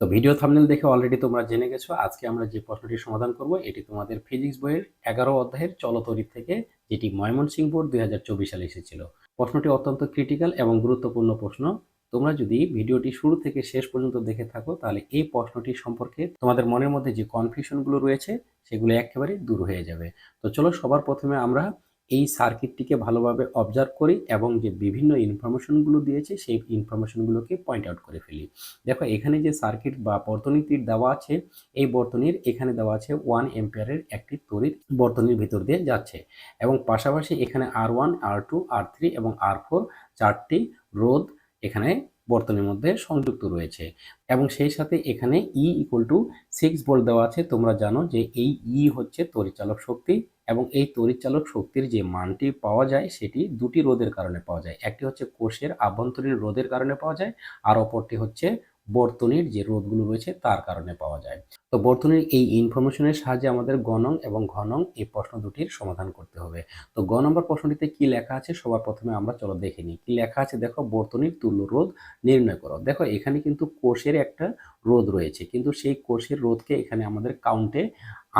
তো video thumbnail দেখে already তোমরা জেনে গেছো, আজকে আমরা যে প্রশ্নটি সমাধান করব, এটি তোমাদের ফিজিক্স বইয়ের এগারো অধ্যায়ের চলতরিত থেকে, যেটি ময়মনসিংহ বোর্ড দুই হাজার চব্বিশ সালে এসেছিল। প্রশ্নটি অত্যন্ত ক্রিটিক্যাল এবং গুরুত্বপূর্ণ প্রশ্ন। তোমরা যদি ভিডিওটি শুরু থেকে শেষ পর্যন্ত দেখে থাকো, তাহলে এই প্রশ্নটি সম্পর্কে তোমাদের মনের মধ্যে যে কনফিউশনগুলো রয়েছে, সেগুলো একেবারে দূর হয়ে যাবে। তো চলো সবার প্রথমে আমরা এই সার্কিটটিকে ভালোভাবে অবজার্ভ করি এবং যে বিভিন্ন ইনফরমেশনগুলো দিয়েছে, সেই ইনফরমেশনগুলোকে পয়েন্ট আউট করে ফেলি। দেখো, এখানে যে সার্কিট বা বর্তনীটির দেওয়া আছে, এই বর্তনীর এখানে দেওয়া আছে ওয়ান এম্পিয়ারের একটি তড়িৎ বর্তনীর ভিতর দিয়ে যাচ্ছে। এবং পাশাপাশি এখানে R one R two R three এবং আর ফোর চারটি রোধ এখানে বর্তনীর মধ্যে সংযুক্ত রয়েছে। এবং সেই সাথে এখানে E equal to six volt দেওয়া আছে। তোমরা জানো যে এই ই হচ্ছে তরিচালক শক্তি। এবং এই তড়িৎচালক শক্তির যে মানটি পাওয়া যায়, সেটি দুটি রোদের কারণে পাওয়া যায়। একটি হচ্ছে কোষের আভ্যন্তরীণ রোদের কারণে পাওয়া যায়, আর অপরটি হচ্ছে বর্তনীর যে রোদগুলো রয়েছে, তার কারণে পাওয়া যায়। তো বর্তনীর এই ইনফরমেশনের সাহায্যে আমাদের গণং এবং ঘনং এই প্রশ্ন দুটির সমাধান করতে হবে। তো গ নম্বর প্রশ্নটিতে কি লেখা আছে সবার প্রথমে আমরা চলো দেখে নিই। কি লেখা আছে? দেখো, বর্তনীর তুল্য রোধ নির্ণয় করো। দেখো, এখানে কিন্তু কোষের একটা রোধ রয়েছে, কিন্তু সেই কোষের রোধকে এখানে আমাদের কাউন্টে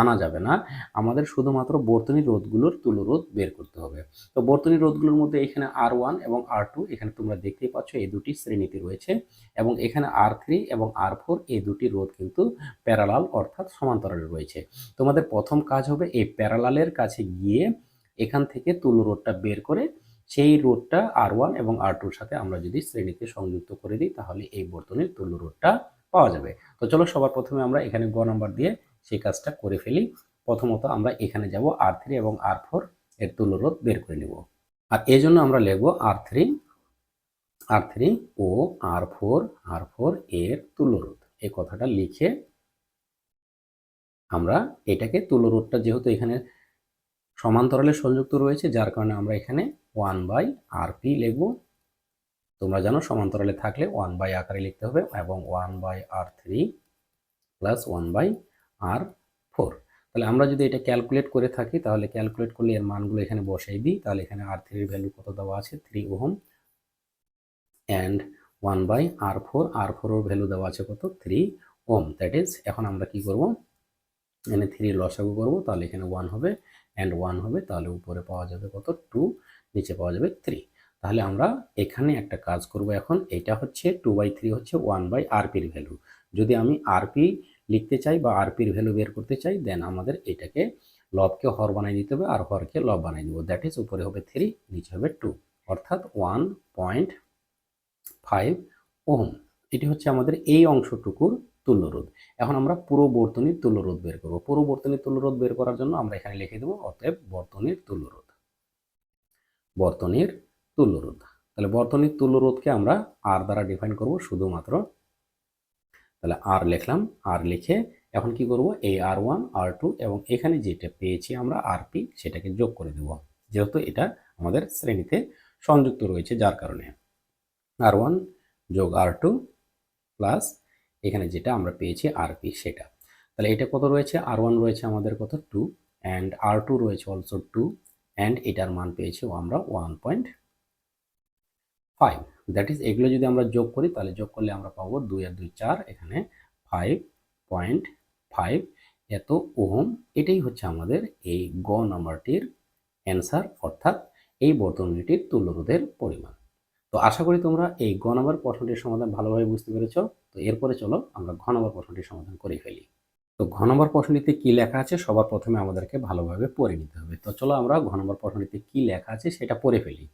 আনা যাবে না। আমাদের শুধুমাত্র বর্তনী রোধগুলোর তুলো রোধ বের করতে হবে। তো বর্তনী রোধগুলোর মধ্যে এখানে আর ওয়ান এবং আর টু এখানে তোমরা দেখতেই পাচ্ছ এই দুটি শ্রেণীতে রয়েছে এবং এখানে আর থ্রি এবং আর ফোর এই দুটি রোধ কিন্তু প্যারালাল অর্থাৎ সমান্তরাল রয়েছে। তোমাদের প্রথম কাজ হবে এই প্যারালালের কাছে গিয়ে এখান থেকে তুলো রোডটা বের করে সেই রোডটা আর ওয়ান এবং আর টুর সাথে আমরা যদি শ্রেণীতে সংযুক্ত করে দিই, তাহলে এই বর্তনের তুল্য রোডটা পাওয়া যাবে। তো চলো সবার প্রথমে আমরা এখানে গ নাম্বার দিয়ে সেই কাজটা করে ফেলি। প্রথমত আমরা এখানে যাব আর থ্রি এবং আর ফোর এর তুল্যরোধ বের করে নেব। আর এই জন্য আমরা লিখব আর থ্রি আর থ্রি ও আর ফোর আর ফোর এর তুল্যরোধ এই কথাটা লিখে আমরা এটাকে তুল্যরোধটা যেহেতু এখানে সমান্তরালে সংযুক্ত রয়েছে, যার কারণে আমরা এখানে ওয়ান বাই আর পি লিখব। তোমরা জানো সমান্তরালে থাকলে ওয়ান বাই আকারে লিখতে হবে এবং one by R three plus one by R four তাহলে আমরা যদি এটা ক্যালকুলেট করে থাকি, তাহলে ক্যালকুলেট করলে এর মানগুলো এখানে বসাই দিই। তাহলে এখানে আর থ্রির ভ্যালু কত দেওয়া আছে? Three ohm. And one by R four R ফোরের ভ্যালু দেওয়া আছে কত? থ্রি ওম দ্যাট ইজ এখন আমরা কি করব? এখানে থ্রি লসাগু করব, তাহলে এখানে ওয়ান হবে অ্যান্ড ওয়ান হবে, তাহলে উপরে পাওয়া যাবে কত? টু নিচে পাওয়া যাবে থ্রি তাহলে আমরা এখানে একটা কাজ করব এখন, এটা হচ্ছে টু বাই থ্রি হচ্ছে ওয়ান বাই আরপির ভ্যালু যদি আমি আরপি লিখতে চাই বা আরপির ভ্যালু বের করতে চাই দেন আমাদের এটাকে লবকে হর বানাই দিতে হবে, আর হরকে লব বানাই দিব। দ্যাট ইজ উপরে হবে থ্রি নিচে হবে টু অর্থাৎ ওয়ান পয়েন্ট ফাইভ ওহম। এটি হচ্ছে আমাদের এই অংশটুকুর তুল্যরোধ। এখন আমরা পুরো বর্তনীর তুল্যরোধ বের করব। পুরো বর্তনীর তুল্যরোধ বের করার জন্য আমরা এখানে লিখে দেবো অতএব বর্তনীর তুল্যরোধ। বর্তনীর তুল্যরোধ। তাহলে বর্তনীর তুল্যরোধকে আমরা আর দ্বারা ডিফাইন করব শুধুমাত্র। তাহলে আর লিখলাম। আর লিখে এখন কি করব? এই আর ওয়ান আর টু এবং এখানে যেটা পেয়েছি আমরা আর পি সেটাকে যোগ করে দেব। যেহেতু এটা আমাদের শ্রেণীতে সংযুক্ত রয়েছে যার কারণে। আর ওয়ান যোগ আর টু প্লাস এখানে যেটা আমরা পেয়েছি আর পি সেটা। তাহলে এটা কত রয়েছে? আর ওয়ান রয়েছে আমাদের কত? টু অ্যান্ড আর টু রয়েছে অলসো টু অ্যান্ড এটার মান পেয়েছি আমরা one point five that is এগুলো যদি আমরা যোগ করি, তাহলে যোগ করলে আমরা পাবো দুই আর দুই চার, এখানে ফাইভ পয়েন্ট ফাইভ এত ওহম, এটাই হচ্ছে আমাদের এই গ নাম্বারটির অ্যান্সার অর্থাৎ এই বর্তনীটির তুল্যরোধের পরিমাণ। তো আশা করি তোমরা এই গ নম্বর প্রশ্নটির সমাধান ভালোভাবে বুঝতে পেরেছ। তো এরপরে চলো আমরা ঘ নম্বর প্রশ্নটি সমাধান করে ফেলি। তো ঘ নম্বর প্রশ্নটিতে কী লেখা আছে? সবার প্রথমে আমাদেরকে ভালোভাবে পড়ে নিতে হবে। তো চলো আমরা ঘ নম্বর প্রশ্নটিতে কী লেখা আছে সেটা পড়ে ফেলি।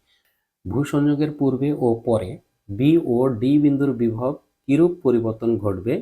ভূসংযোগের পূর্বে ও পরে বি ও ডি বিন্দুর বিভব কিরূপ পরিবর্তন ঘটবে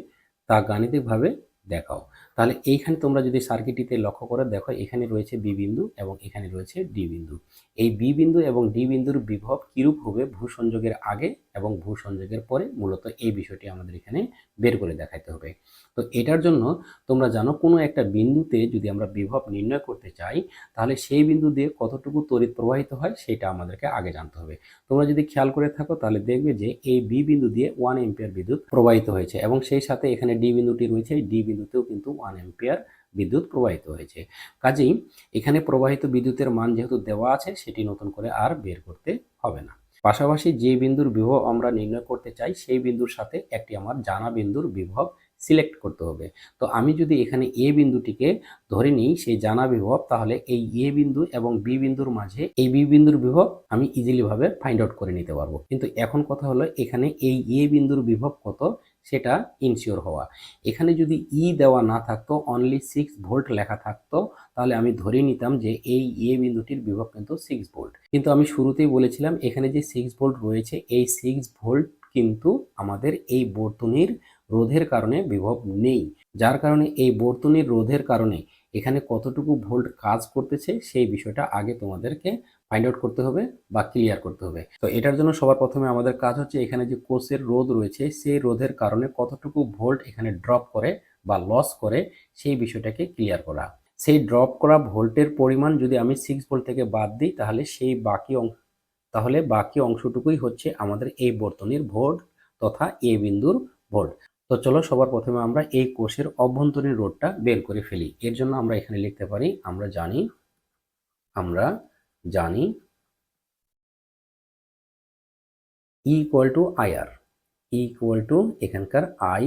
তা গাণিতিকভাবে দেখাও। তাহলে এইখানে তোমরা যদি সার্কিটটিতে লক্ষ্য করে, দেখো এখানে রয়েছে বি বিন্দু এবং এখানে রয়েছে ডি বিন্দু। এই বি বিন্দু এবং ডি বিন্দুর বিভব কিরূপ হবে ভূসংযোগের আগে এবং ভূসংযোগের পরে? মূলত এই বিষয়টি আমাদের এখানে বের করে দেখাইতে হবে। তো এটার জন্য তোমরা জানো কোনো একটা বিন্দুতে যদি আমরা বিভব নির্ণয় করতে চাই, তাহলে সেই বিন্দু দিয়ে কতটুকু তড়িৎ প্রবাহিত হয় সেটা আমাদেরকে আগে জানতে হবে। তোমরা যদি খেয়াল করে থাকো, তাহলে দেখবে যে এই বি বিন্দু দিয়ে ওয়ান এম্পিয়ার বিদ্যুৎ প্রবাহিত হয়েছে এবং সেই সাথে এখানে ডি বিন্দুটি রয়েছে ডি বিন্দুতেও কিন্তু ওয়ান এম্পিয়ার বিদ্যুৎ প্রবাহিত হয়েছে। কাজেই এখানে প্রবাহিত বিদ্যুতের মান যেহেতু দেওয়া আছে, সেটি নতুন করে আর বের করতে হবে না। পাশাপাশি যে বিন্দুর বিভব আমরা নির্ণয় করতে চাই, সেই বিন্দুর সাথে একটি আমার জানা বিন্দুর বিভব সিলেক্ট করতে হবে। তো আমি যদি এখানে এ বিন্দুটিকে ধরে নিই, সেই জানা বিভব, তাহলে এই এ বিন্দু এবং বি বিন্দুর মাঝে এই বি বিন্দুর বিভব আমি ইজিলিভাবে ফাইন্ড আউট করে নিতে পারব। কিন্তু এখন কথা হলো, এখানে এই এ বিন্দুর বিভব কত সেটা ইনশিওর হওয়া। এখানে যদি ই দেওয়া না থাকতো অনলি সিক্স ভোল্ট লেখা থাকতো, তাহলে আমি ধরে নিতাম যে এই এ বিন্দুটির বিভব কিন্তু সিক্স ভোল্ট কিন্তু আমি শুরুতেই বলেছিলাম, এখানে যে সিক্স ভোল্ট রয়েছে, এই সিক্স ভোল্ট কিন্তু আমাদের এই বর্তনীর রোধের কারণে বিভব নেই। যার কারণে এই বর্তনীর রোধের কারণে এখানে কতটুকু ভোল্ট কাজ করতেছে, সেই বিষয়টা আগে তোমাদেরকে ফাইন্ড আউট করতে হবে বা ক্লিয়ার করতে হবে। তো এটার জন্য সবার প্রথমে আমাদের কাজ হচ্ছে এখানে যে কোষের রোধ রয়েছে, সেই রোধের কারণে কতটুকু ভোল্ট এখানে ড্রপ করে বা লস করে, সেই বিষয়টাকে ক্লিয়ার করা। সেই ড্রপ করা ভোল্টের পরিমাণ যদি আমি সিক্স ভোল্ট থেকে বাদ দিই, তাহলে সেই বাকি অংশ তাহলে বাকি অংশটুকুই হচ্ছে আমাদের এই বর্তনীর ভোল্ট তথা এ বিন্দুর ভোল্ট তো চলো সবার প্রথমে আমরা এই কোষের অভ্যন্তরীণ রোডটা বের করে ফেলি। এর জন্য আমরা এখানে লিখতে পারি, আমরা জানি, আমরা জানি equal to I R equal to এখানকার আই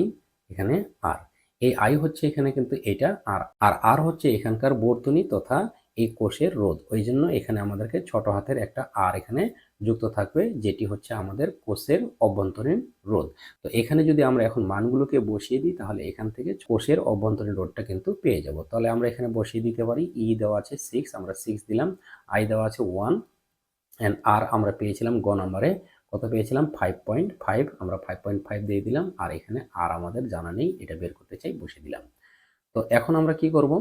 এখানে আর এই আই হচ্ছে এখানে কিন্তু এটা আর আর আর হচ্ছে এখানকার বর্তনী তথা এই কোষের রোধ। ওই জন্য এখানে আমাদেরকে ছোট হাতের একটা আর এখানে যুক্ত থাকবে, যেটি হচ্ছে আমাদের কোষের অভ্যন্তরীণ রোধ। তো এখানে যদি আমরা এখন মানগুলোকে বসিয়ে দিই, তাহলে এখান থেকে কোষের অভ্যন্তরীণ রোধটা কিন্তু পেয়ে যাব। তাহলে আমরা এখানে বসিয়ে দিতে পারি ই দেওয়া আছে সিক্স আমরা সিক্স দিলাম আই দেওয়া আছে ওয়ান অ্যান্ড আর আমরা পেয়েছিলাম গ নাম্বারে, কত পেয়েছিলাম? ফাইভ পয়েন্ট ফাইভ আমরা ফাইভ পয়েন্ট ফাইভ দিয়ে দিলাম, আর এখানে আর আমাদের জানা নেই, এটা বের করতে চাই বসে দিলাম। তো এখন আমরা কি করব?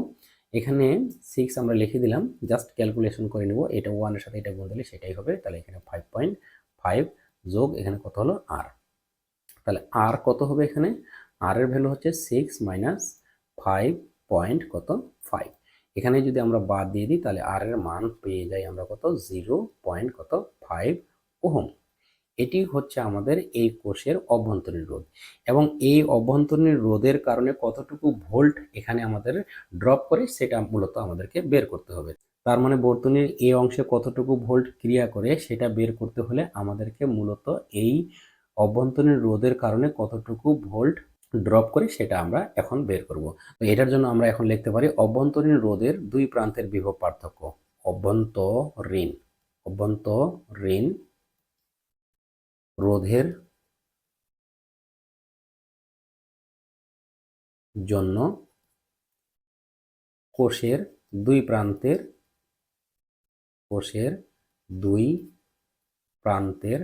এখানে সিক্স আমরা লিখে দিলাম জাস্ট ক্যালকুলেশন করে নেব, এটা ওয়ানের সাথে এটা গুণ দিলে সেটাই হবে, তাহলে এখানে ফাইভ পয়েন্ট ফাইভ যোগ এখানে কত হলো আর তাহলে আর কত হবে এখানে? আর এর ভ্যালু হচ্ছে সিক্স মাইনাস ফাইভ পয়েন্ট কত? ফাইভ এখানে যদি আমরা বাদ দিয়ে দিই, তাহলে আর এর মান পেয়ে যাই আমরা কত? জিরো পয়েন্ট কত? Five ohm. এটি হচ্ছে আমাদের এই কোষের অভ্যন্তরীণ রোধ। এবং এই অভ্যন্তরীণ রোধের কারণে কতটুকু ভোল্ট এখানে আমাদের ড্রপ করে সেটা মূলত আমাদেরকে বের করতে হবে। তার মানে বর্তনীর এই অংশে কতটুকু ভোল্ট ক্রিয়া করে সেটা বের করতে হলে আমাদেরকে মূলত এই অভ্যন্তরীণ রোধের কারণে কতটুকু ভোল্ট ড্রপ করে সেটা আমরা এখন বের করব। তো এটার জন্য আমরা এখন লিখতে পারি অভ্যন্তরীণ রোধের দুই প্রান্তের বিভব পার্থক্য। অভ্যন্তরীণ অভ্যন্তরীণ রোধের জন্য কোষের দুই প্রান্তের, কোষের দুই প্রান্তের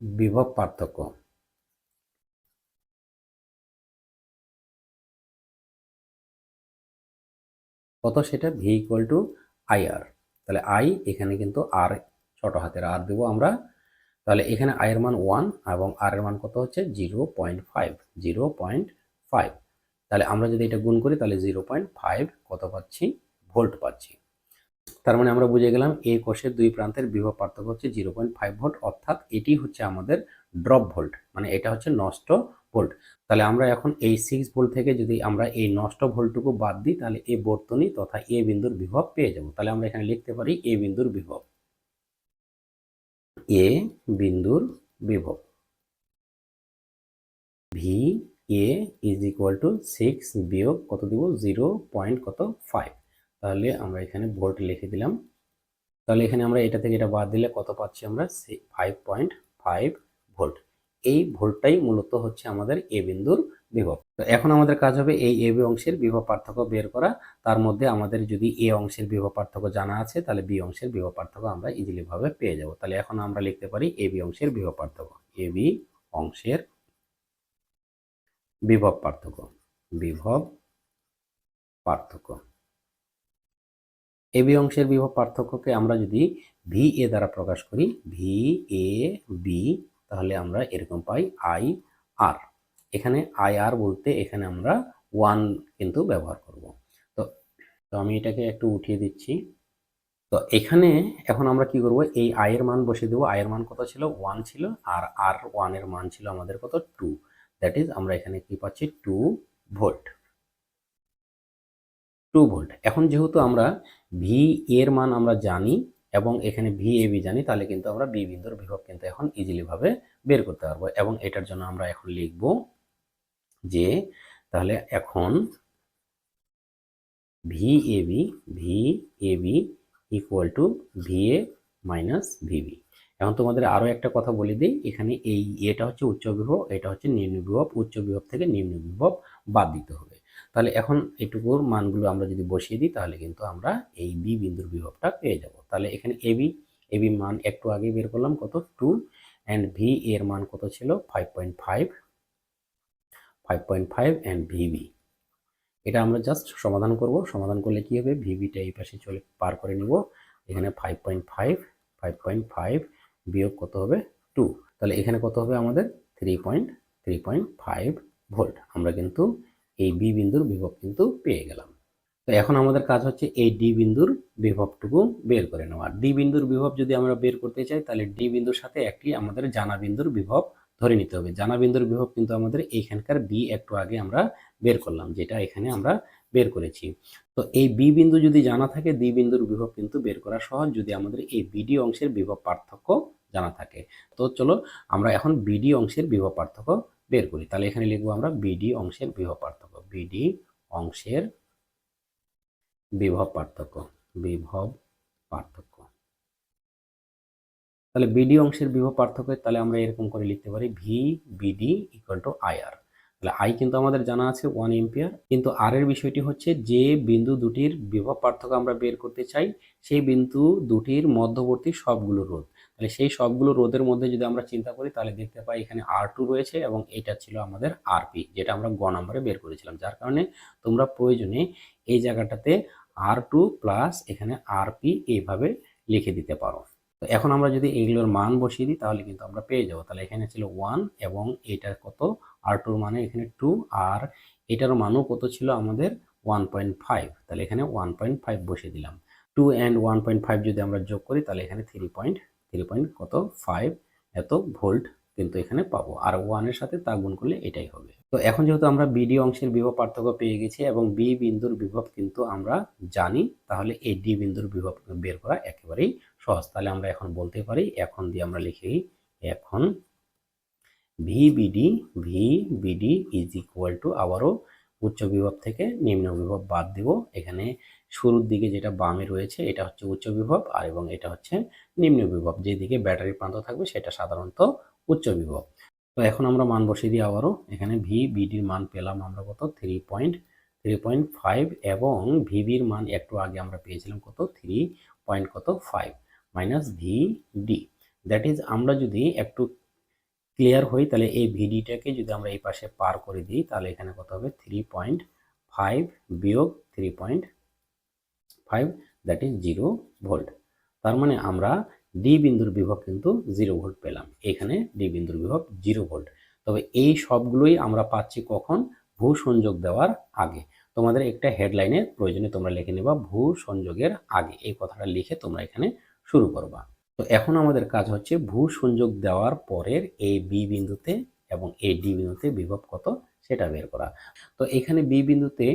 বিভব পার্থক্য। কত সেটা? V equal to I R তাহলে আই এখানে কিন্তু আর ছোট হাতের আর দেবো আমরা। তাহলে এখানে আয়ের মান ওয়ান এবং আর এর মান কত হচ্ছে? Zero point five zero point five তাহলে আমরা যদি এটা গুণ করি, তাহলে জিরো পয়েন্ট ফাইভ কত পাচ্ছি? ভোল্ট পাচ্ছি। তার মানে আমরা বুঝে গেলাম এই কোষের দুই প্রান্তের বিভব পার্থক্য হচ্ছে জিরো পয়েন্ট ফাইভ ভোল্ট, অর্থাৎ এটি হচ্ছে আমাদের ড্রপ ভোল্ট মানে এটা হচ্ছে নষ্ট ভোল্ট। তাহলে আমরা এখন এই সিক্স ভোল্ট থেকে যদি আমরা এই নষ্ট ভোল্টটুকু বাদ দিই, তাহলে এ বর্তনী তথা এ বিন্দুর বিভব পেয়ে যাব। তাহলে আমরা এখানে লিখতে পারি এ বিন্দুর বিভব। এ বিন্দুর বিভব। V A is equal to six বিয়োগ কত দিব? জিরো পয়েন্ট কত? ফাইভ তাহলে আমরা এখানে ভোল্ট লিখে দিলাম। তাহলে এখানে আমরা এটা থেকে এটা বাদ দিলে কত পাচ্ছি আমরা? ফাইভ পয়েন্ট ফাইভ ভোল্ট এই ভোল্টটাই মূলত হচ্ছে আমাদের এ বিন্দুর বিভব। তো এখন আমাদের কাজ হবে এই এ, বি অংশের বিভব পার্থক্য বের করা। তার মধ্যে আমাদের যদি এ অংশের বিভব পার্থক্য জানা আছে, তাহলে বি অংশের বিভব পার্থক্য আমরা ইজিলি ভাবে পেয়ে যাব। তাহলে এখন আমরা লিখতে পারি এ, বি অংশের বিভব পার্থক্য। এ, বি অংশের বিভব পার্থক্য। বিভব পার্থক্য। এ, বি অংশের বিভব পার্থক্যকে আমরা যদি ভি এ দ্বারা প্রকাশ করি ভি এ বি তাহলে আমরা এরকম পাই আই আর এখানে আই আর বলতে এখানে আমরা ওয়ান কিন্তু ব্যবহার করব। তো তো আমি এটাকে একটু উঠিয়ে দিচ্ছি। তো এখানে এখন আমরা কি করব? এই আয়ের মান বসে দেবো। আয়ের মান কত ছিল? ওয়ান ছিল। আর আর ওয়ানের মান ছিল আমাদের কত? টু দ্যাট ইজ আমরা এখানে কি পাচ্ছি? টু ভোল্ট টু ভোল্ট এখন যেহেতু আমরা ভি এর মান আমরা জানি এবং এখানে ভি এ বি জানি, তাহলে কিন্তু আমরা বি বিন্দুর বিভব কিন্তু এখন ইজিলি ভাবে বের করতে পারব এবং এটার জন্য আমরা এখন লিখব যে তাহলে এখন V A B V A B equal to V A minus VB এখন তোমাদের আরও একটা কথা বলে দিই, এখানে এই এটা হচ্ছে উচ্চ বিভব, এটা হচ্ছে নিম্ন বিভব, উচ্চ বিভব থেকে নিম্ন বিভব বাদ দিতে হবে। তাহলে এখন এটুকুর মানগুলো আমরা যদি বসিয়ে দিই, তাহলে কিন্তু আমরা এই বি বিন্দুর বিভবটা পেয়ে যাব। তাহলে এখানে এবি এবি মান একটু আগে বের করলাম, কত? টু অ্যান্ড ভি এর মান কত ছিল? Five point five five point five and VB এটা আমরা জাস্ট সমাধান করব। সমাধান করলে কি হবে? ভিবিটা এই পাশে চলে, পার করে নিব। এখানে five point five five point five বিয়োগ কত হবে? টু তাহলে এখানে কত হবে আমাদের? Three point three point five volt আমরা কিন্তু এই বি বিন্দুর বিভব কিন্তু পেয়ে গেলাম। তো এখন আমাদের কাজ হচ্ছে এই ডি বিন্দুর বিভবটুকু বের করে নেওয়া। ডি বিন্দুর বিভব যদি আমরা বের করতে চাই, তাহলে ডি বিন্দুর সাথে একটি আমাদের জানা বিন্দুর বিভব ধরে নিতে হবে। জানা বিন্দুর বিভব কিন্তু আমাদের এইখানকার বি একটু আগে আমরা বের করলাম, যেটা এখানে আমরা বের করেছি। তো এই বি বিন্দু যদি জানা থাকে ডি বিন্দুর বিভব কিন্তু বের করা সহজ যদি আমাদের এই বিডি অংশের বিভব পার্থক্য জানা থাকে। তো চলো আমরা এখন বিডি অংশের বিভব পার্থক্য বের করি। তাহলে এখানে লিখব আমরা বিডি অংশের বিভব পার্থক্য। বিডি অংশের বিভব পার্থক্য। বিভব পার্থক্য। তাহলে বিডি অংশের বিভব পার্থক্য তাহলে আমরা এরকম করে লিখতে পারি V BD equal to IR তাহলে আই কিন্তু আমাদের জানা আছে ওয়ান এম্পিয়ার কিন্তু আর এর বিষয়টি হচ্ছে যে বিন্দু দুটির বিভব পার্থক্য আমরা বের করতে চাই, সেই বিন্দু দুটির মধ্যবর্তী সবগুলো রোধ। তাহলে সেই সবগুলো রোধের মধ্যে যদি আমরা চিন্তা করি, তাহলে দেখতে পাই এখানে আর টু রয়েছে এবং এটা ছিল আমাদের আরপি যেটা আমরা গ নম্বরে বের করেছিলাম। যার কারণে তোমরা প্রয়োজনে এই জায়গাটাতে আর টু প্লাস এখানে আরপি এইভাবে লিখে দিতে পারো। তো এখন আমরা যদি এইগুলোর মান বসিয়ে দিই, তাহলে কিন্তু আমরা পেয়ে যাব। তাহলে এখানে ছিল ওয়ান এবং এটার কত? আর টুর মানে এখানে টু আর এটার মানও কত ছিল আমাদের ওয়ান পয়েন্ট ফাইভ তাহলে এখানে ওয়ান পয়েন্ট ফাইভ বসিয়ে দিলাম। Two and one point five যদি আমরা যোগ করি, তাহলে এখানে থ্রি পয়েন্ট থ্রি পয়েন্ট কত? ফাইভ এত ভোল্ট কিন্তু এখানে পাবো। আর ওয়ানের সাথে তা গুণ করলে এটাই হবে। তো এখন যেহেতু আমরা বিডি অংশের বিভব পার্থক্য পেয়ে গেছি এবং বি বিন্দুর বিভব কিন্তু আমরা জানি, তাহলে এই ডি বিন্দুর বিভব বের করা একেবারেই সহজ। তাহলে আমরা এখন বলতে পারি, এখন দিয়ে আমরা লিখি এখন V BD V BD is equal to আবারও উচ্চ বিভব থেকে নিম্ন বিভব বাদ দিব। এখানে শুরুর দিকে যেটা বামে রয়েছে, এটা হচ্ছে উচ্চ বিভব, আর এবং এটা হচ্ছে নিম্ন বিভব। যেদিকে ব্যাটারি প্রান্ত থাকবে, সেটা সাধারণত উচ্চ বিভব। তো এখন আমরা মান বসিয়ে দিই আবারও। এখানে ভি বিডির মান পেলাম আমরা কত? Three point three point five এবং ভিবির মান একটু আগে আমরা পেয়েছিলাম কত? থ্রি পয়েন্ট কত? Five minus V D that is আমরা যদি একটু ক্লিয়ার হই, তাহলে এই ভিডিটাকে যদি আমরা এই পাশে পার করে দিই, তাহলে এখানে কত হবে? থ্রি পয়েন্ট ফাইভ বিয়োগ three point five that is zero volt তার মানে আমরা ডি বিন্দুর বিভব কিন্তু জিরো ভোল্ট পেলাম। এখানে ডি বিন্দুর বিভব জিরো ভোল্ট তবে এই সবগুলোই আমরা পাচ্ছি কখন? ভূ সংযোগ দেওয়ার আগে। তোমাদের একটা হেডলাইনের প্রয়োজনে তোমরা লিখে নেবা ভূ সংযোগের আগে। এই কথাটা লিখে তোমরা এখানে শুরু করবা। তো এখন আমাদের কাজ হচ্ছে ভূ সংযোগ দেওয়ার পরের এই বি বিন্দুতে এবং এ ডি বিন্দুতে বিভব কত সেটা বের করা। তো এখানে বি বিন্দুতে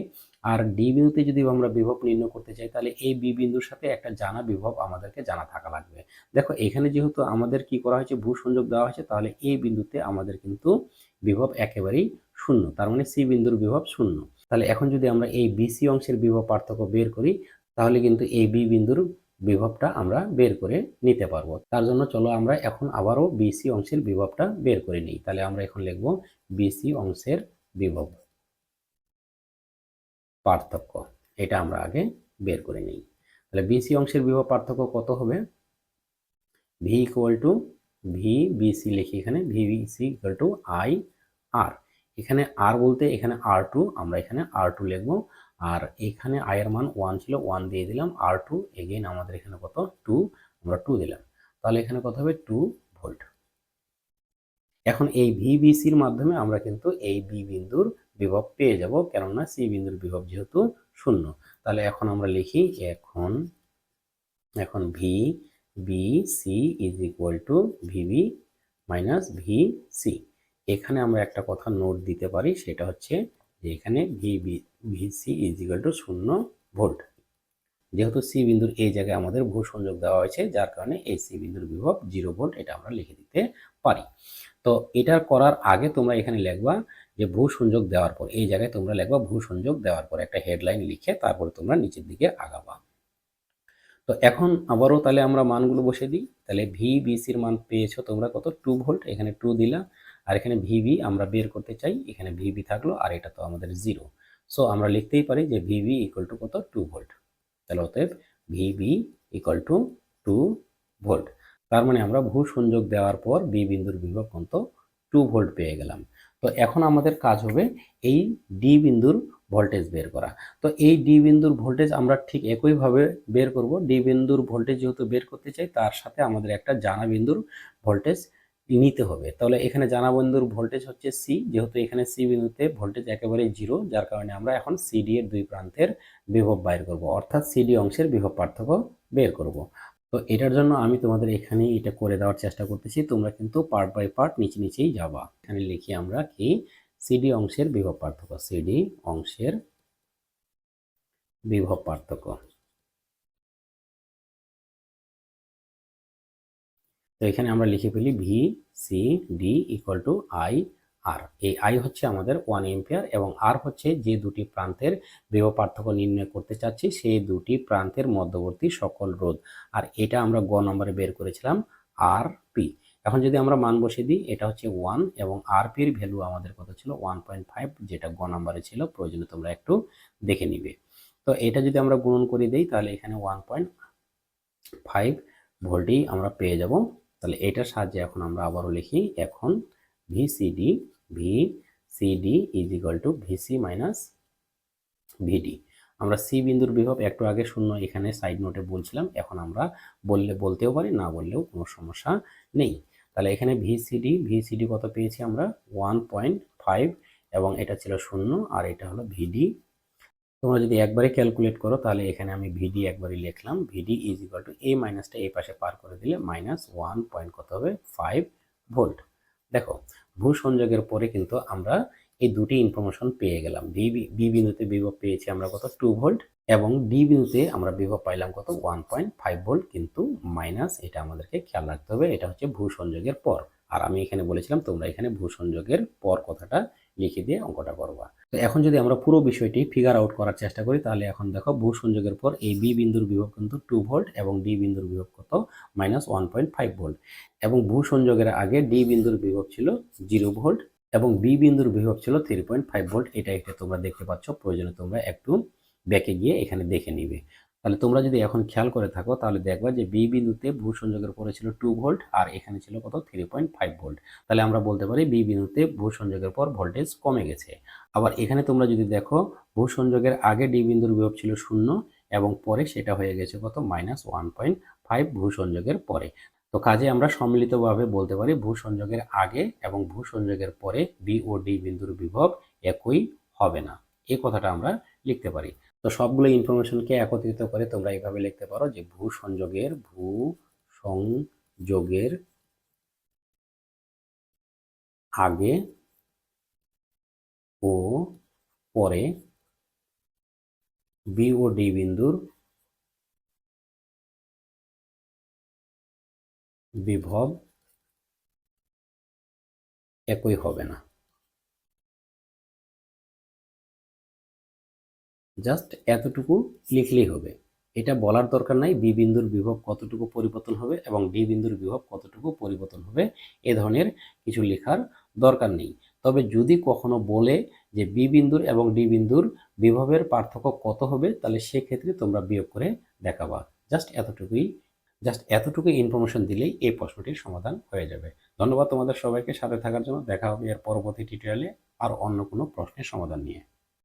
আর ডি বিন্দুতে যদি আমরা বিভব নির্ণয় করতে চাই, তাহলে এই বি বিন্দুর সাথে একটা জানা বিভব আমাদেরকে জানা থাকা লাগবে। দেখো, এখানে যেহেতু আমাদের কি করা হয়েছে ভূ সংযোগ দেওয়া হয়েছে, তাহলে এই বিন্দুতে আমাদের কিন্তু বিভব একেবারেই শূন্য। তার মানে সি বিন্দুর বিভব শূন্য। তাহলে এখন যদি আমরা এই বিসি অংশের বিভব পার্থক্য বের করি, তাহলে কিন্তু এই বি বিন্দুর বিভবটা আমরা বের করে নিতে পারব। তার জন্য চলো আমরা এখন আবারও বিসি অংশের বিভবটা বের করে নিই। তাহলে আমরা এখন লিখব বিসি অংশের বিভব পার্থক্য। এটা আমরা আগে বের করে নিই। তাহলে বিসি অংশের বিভব পার্থক্য কত হবে? V equal to V BC লিখি এখানে। V BC equal to I R এখানে আর বলতে এখানে আর টু আমরা এখানে আর টু লিখব। আর এখানে আয়ের মান ওয়ান ছিল ওয়ান দিয়ে দিলাম, আর টু এগেইন আমাদের এখানে কত? টু আমরা টু দিলাম। তাহলে এখানে কত হবে? টু ভোল্ট এখন এই ভিবিসির মাধ্যমে আমরা কিন্তু এই বি বিন্দুর বিভব পেয়ে যাব, কেননা সি বিন্দুর বিভব যেহেতু শূন্য। তাহলে এখন আমরা লিখি, এখন এখন V B C is equal to VB minus V C এখানে আমরা একটা কথা নোট দিতে পারি, সেটা হচ্ছে যে এখানে V B VC is equal to শূন্য ভোল্ট যেহেতু সি বিন্দুর এই জায়গায় আমাদের ভূ সংযোগ দেওয়া হয়েছে, যার কারণে এই সি বিন্দুর বিভব জিরো ভোল্ট এটা আমরা লিখে দিতে পারি। তো এটা করার আগে তোমরা এখানে লিখবা যে ভূ সংযোগ দেওয়ার পর, এই জায়গায় তোমরা লিখবা ভূ সংযোগ দেওয়ার পর একটা হেডলাইন লিখে তারপরে তোমরা নিচের দিকে আগাবা। তো এখন আবারও তাহলে আমরা মানগুলো বসে দিই। তাহলে ভি বিসির মান পেয়েছ তোমরা কত? টু ভোল্ট এখানে টু দিলা। আর এখানে ভিবি আমরা বের করতে চাই। এখানে ভিবি থাকল, আর এটা তো আমাদের জিরো সো আমরা লিখতেই পারি যে ভিবি ইকুয়াল টু কত? টু ভোল্ট তাহলে অতএব VB equal to two volt তার মানে আমরা ভূ সংযোগ দেওয়ার পর বি বিন্দুর বিভব কত? টু ভোল্ট পেয়ে গেলাম। তো এখন আমাদের কাজ হবে এই ডি বিন্দুর ভোল্টেজ বের করা। তো এই ডি বিন্দুর ভোল্টেজ আমরা ঠিক একইভাবে বের করব। ডি বিন্দুর ভোল্টেজ যেহেতু বের করতে চাই, তার সাথে আমাদের একটা জানা বিন্দুর ভোল্টেজ নিতে হবে। তাহলে এখানে জানা বন্ধুর ভোল্টেজ হচ্ছে সি যেহেতু এখানে সি বিন্দুতে ভোল্টেজ একেবারে জিরো যার কারণে আমরা এখন সিডি এর দুই প্রান্তের বিভব বাইর করব। অর্থাৎ সিডি অংশের বিভব পার্থক্য বের করব। তো এটার জন্য আমি তোমাদের এখানে এটা করে দেওয়ার চেষ্টা করতেছি। তোমরা কিন্তু পার্ট বাই পার্ট নিচে নিচেই যাবা। এখানে লিখি আমরা কি সিডি অংশের বিভব পার্থক্য সিডি অংশের বিভব পার্থক্য। তো এখানে আমরা লিখে ফেলি V C D equal to I R এই আই হচ্ছে আমাদের ওয়ান এম্পিয়ার এবং আর হচ্ছে যে দুটি প্রান্তের বিভব পার্থক্য নির্ণয় করতে চাচ্ছি, সেই দুটি প্রান্তের মধ্যবর্তী সকল রোধ। আর এটা আমরা গ নম্বরে বের করেছিলাম আর পি এখন যদি আমরা মান বসিয়ে দিই, এটা হচ্ছে ওয়ান এবং আর পির ভ্যালু আমাদের কত ছিল? ওয়ান পয়েন্ট ফাইভ যেটা গ নম্বরে ছিল, প্রয়োজনে তোমরা একটু দেখে নিবে। তো এটা যদি আমরা গুণন করে দিই, তাহলে এখানে ওয়ান পয়েন্ট ফাইভ ভোল্টেই আমরা পেয়ে যাব। তাহলে এটার সাহায্যে এখন আমরা আবারও লিখি, এখন VCD V CD is equal to VC minus VD আমরা সি বিন্দুর বিভব একটু আগে শূন্য এখানে সাইড নোটে বলছিলাম, এখন আমরা বললে বলতেও পারি, না বললেও কোনো সমস্যা নেই। তাহলে এখানে ভিসিডি ভিসিডি কত পেয়েছি আমরা? ওয়ান পয়েন্ট ফাইভ এবং এটা ছিল শূন্য, আর এটা হলো ভিডি তোমরা যদি একবারে ক্যালকুলেট করো, তাহলে এখানে আমি ভিডি একবারই লিখলাম ভিডি ইজ ইকুয়াল টু এ মাইনাসটা এই পাশে পার করে দিলে মাইনাস ওয়ান পয়েন্ট কত হবে? ফাইভ ভোল্ট দেখো ভূ সংযোগের পরে কিন্তু আমরা এই দুটি ইনফরমেশন পেয়ে গেলাম। বি বিন্দুতে বিভব পেয়েছি আমরা কত? টু ভোল্ট এবং ডি বিন্দুতে আমরা বিভব পাইলাম কত? ওয়ান পয়েন্ট ফাইভ ভোল্ট কিন্তু মাইনাস এটা আমাদেরকে খেয়াল রাখতে হবে, এটা হচ্ছে ভূ সংযোগের পর। আর আমি এখানে বলেছিলাম, তোমরা এখানে ভূ সংযোগের পর কথাটা লিখে দিয়ে অঙ্কটা করবা। তো এখন যদি আমরা পুরো বিষয়টি ফিগার আউট করার চেষ্টা করি, তাহলে এখন দেখো ভূ সংযোগের পর এই বি বিন্দুর বিভব কিন্তু টু ভোল্ট এবং ডি বিন্দুর বিভব কত? Minus one point five volt এবং ভূ সংযোগের আগে ডি বিন্দুর বিভব ছিল জিরো ভোল্ট এবং বি বিন্দুর বিভব ছিল থ্রি পয়েন্ট ফাইভ ভোল্ট এটা এটা তোমরা দেখতে পাচ্ছ, প্রয়োজনে তোমরা একটু ব্যাকে গিয়ে এখানে দেখে নিবে। তাহলে তোমরা যদি এখন খেয়াল করে থাকো, তাহলে দেখবা যে বি বিন্দুতে ভূ সংযোগের পরে ছিল টু ভোল্ট আর এখানে ছিল কত? থ্রি পয়েন্ট ফাইভ ভোল্ট তাহলে আমরা বলতে পারি বি বিন্দুতে ভূ সংযোগের পর ভোল্টেজ কমে গেছে। আবার এখানে তোমরা যদি দেখো, ভূ সংযোগের আগে ডি বিন্দুর বিভব ছিল শূন্য এবং পরে সেটা হয়ে গেছে কত? মাইনাস ওয়ান পয়েন্ট ফাইভ ভূ সংযোগের পরে। তো কাজে আমরা সম্মিলিতভাবে বলতে পারি ভূ সংযোগের আগে এবং ভূ সংযোগের পরে বি ও ডি বিন্দুর বিভব একই হবে না। এই কথাটা আমরা লিখতে পারি। তো সবগুলো ইনফরমেশনকে একত্রিত করে তোমরা এইভাবে লিখতে পারো যে ভূ সংযোগের ভূ সংযোগের আগে ও পরে বি ও ডি বিন্দুর বিভব একই হবে না। জাস্ট এতটুকু লিখলেই হবে। এটা বলার দরকার নাই, বি বিন্দুর বিভব কতটুকু পরিবর্তন হবে এবং ডি বিন্দুর বিভব কতটুকু পরিবর্তন হবে, এ ধরনের কিছু লেখার দরকার নেই। তবে যদি কখনো বলে যে বি বিন্দুর এবং ডি বিন্দুর বিভবের পার্থক্য কত হবে, তাহলে সেক্ষেত্রে তোমরা বিয়োগ করে দেখাবা। জাস্ট এতটুকুই, জাস্ট এতটুকু ইনফরমেশন দিলেই এই প্রশ্নটির সমাধান হয়ে যাবে। ধন্যবাদ তোমাদের সবাইকে সাথে থাকার জন্য। দেখা হবে এর পরবর্তী টিউটোরিয়ালে আর অন্য কোনো প্রশ্নের সমাধান নিয়ে।